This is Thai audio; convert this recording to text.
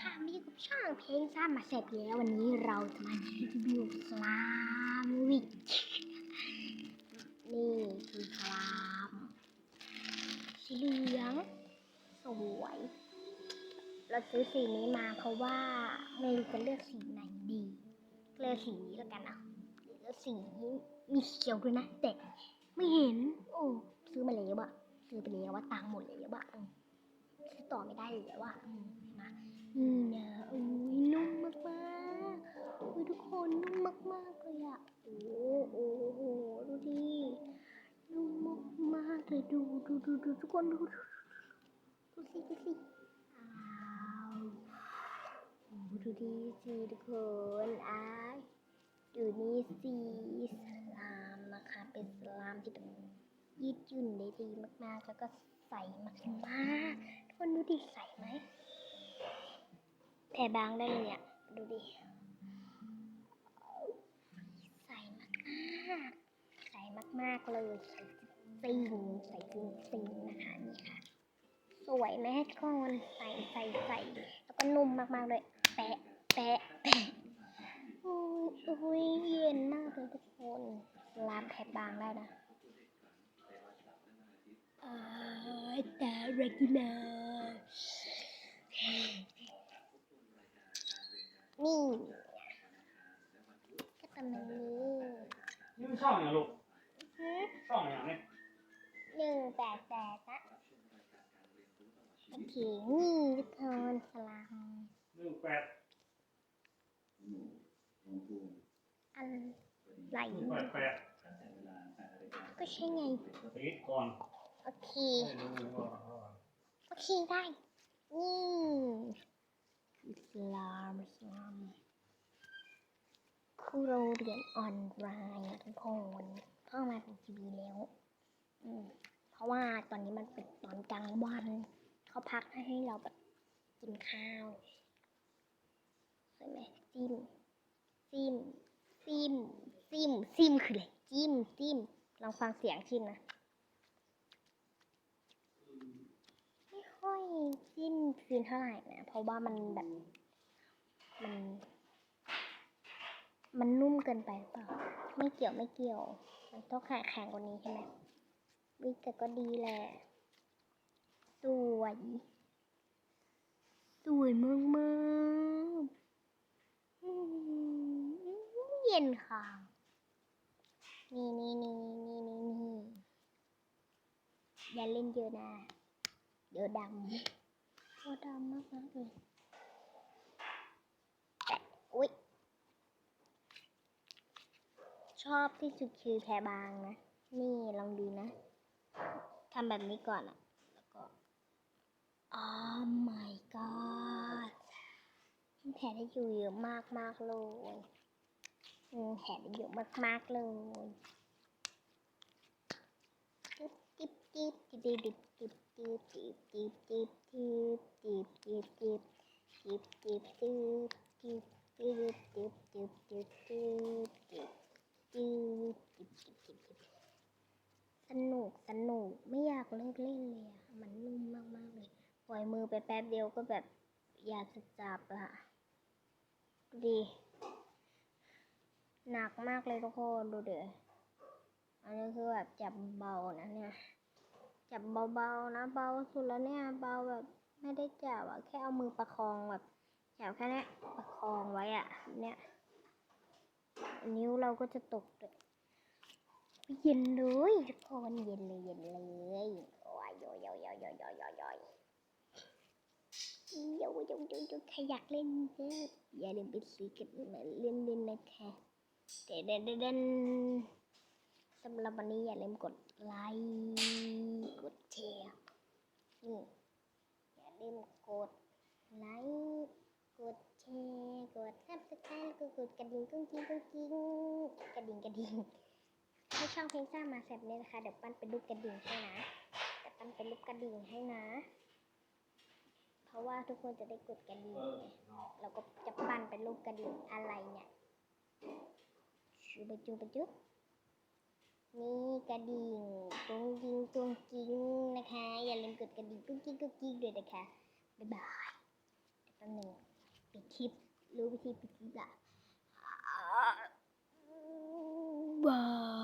ค่ะมาอยู่กับช่องเพลงซ่ามาเสร็จแล้ววันนี้เราจะมารีวิวสลามวิกนี่คือสลามสีเหลือง สวย เราซื้อสีนี้มาเพราะว่าไม่รู้จะเลือกสีไหนดีเลือกสีนี้แล้วกันอะแล้วสีมีเขียวด้วยนะแต่ไม่เห็น โอ้ซื้อมาแล้วอะซื้อไปแล้วว่าตังหมดแล้วอะซื้อต่อไม่ได้แล้วอะมา นี่นะอุ้ยนุ่มมากมากอุ้ยทุกคนนุ่มมากมากๆเลยอะโอ้โอ้โหดูดินุ่มมากมากๆเลยดูดูดูดูทุกคนดูดูดูสิดูสิอ้าวโอ้ดูดิสิทุกคนอ้ายอยู่นี่สีสลามนะคะ เป็นสลามที่แบบยืดหยุ่นได้ดีมากๆ แล้วก็ใสมากๆทุกคนดูดิใสไหม แผ่บางได้เลยอะ ดูดิ ใสมากๆใสมาก ๆ เลย ใสจริงใสจริงๆนะคะ นี่ค่ะ สวยไหมทุกคนใสใสใสแล้วก็นุ่มมากๆเลยแปะแปะแปะโอ้ยโอ้ยเย็นมากเลยทุกคนร้านแผดบางได้นะอ่าตาเรกินา นี่ก็ประมาณนี้นี่มันช่องอย่างลูกช่องอย่างเนี่ยหนึ่งแปดแปดนะโอเคนี่ทุกคนสลามหนึ่งแปดอันไหล่แปดแปดก็ใช่ไงตีก่อนโอเค โอเคได้ นี่ อิสลามอิสลามครูโรงเรียนออนไลน์ทุกคนเข้ามาเป็นทีวีแล้ว อืมเพราะว่าตอนนี้มันเป็นตอนกลางวันเขาพักให้เราแบบกินข้าวใช่ไหมจิ้มจิ้มจิ้มจิ้มจิ้มคืออะไรจิ้มจิ้มลองฟังเสียงชิมนะ ไม่ ค่อยจิ้มฟินเท่าไหร่นะ เพราะว่ามันแบบมัน มันนุ่มเกินไปหรือเปล่า ไม่เกี่ยวไม่เกี่ยว มันต้องแข็งแข็งกว่านี้ใช่ไหมวิแต่ก็ดีแหละสวยสวยมากมากๆอืมเย็นค่ะ นี่นี่นี่นี่นี่นี่อย่าเล่นเยอะนะ เดี๋ยวดำตัวดำมากมากเลยแต่อุ๊ย ชอบที่สุดคือแพรบางนะ นี่ลองดูนะ ทำแบบนี้ก่อนอะแล้วก็ oh my god แผลได้อยู่เยอะมากมากเลยแผลได้เยอะมากมากเลยจิ๊บจิ๊บจิ๊บจิ๊บจิ๊บจิบจิบจิบจิบจิบจิบจิบจิบจิบจิบจิบจิบจิบจิบจิบจิบจิบจิ๊บจิ๊บจิ๊บจิ๊บจิ๊บจิ๊บสนุกสนุกไม่อยากเลิกเล่นเลยอะมันนุ่มมากๆเลยปล่อยมือไปแป๊บเดียวก็แบบอยากจะจับละดูดิหนักมากเลยทุกคนดูเดี๋ยวอันนี้คือแบบจับเบานะเนี่ย จับเบาๆนะเบาสุดแล้วเนี่ยเบาแบบไม่ได้จับอะแค่เอามือประคองแบบจับแค่เนี้ยประคองไว้อะเนี่ย นิ้วเราก็จะตกเลยเย็นเลยทุกคนเย็นเลยเย็นเลยโอ้ยโยโยโยโยโยโยโยโยโยโยโยโยใครอยากเล่นเยอย่าลืมไปซื้อกันมาเล่นเล่นนะคะเดนเดนเดนเดน สำหรับวันนี้อย่าลืมกดไลค์กดแชร์นี่อย่าลืมกดไลค์กดแชร์กดซับสไครต์แล้วก็กดกระดิ่งกุ้งกิ้งกุ้งกิ้งกระดิ่งกระดิ่งให้ช่องเพลงซ่ามาแซบเนี่ยนะคะเดี๋ยวปั้นเป็นรูปกระดิ่งให้นะเดี๋ยวปั้นเป็นรูปกระดิ่งให้นะ เพราะว่าทุกคนจะได้กดกระดิ่งไงเราก็จะปั้นเป็นรูปกระดิ่งอะไรเนี่ยชูไปจูไปจุ๊บ นี่กระดิ่งกุ้งกิ้งกุ้งกิ้งนะคะ อย่าลืมกดกระดิ่งกุ้งกิ้งกุ้งกิ้งด้วยนะคะ บ๊ายบายแป๊บนึงคลิปรู้วิธีปิดคลิปละว้า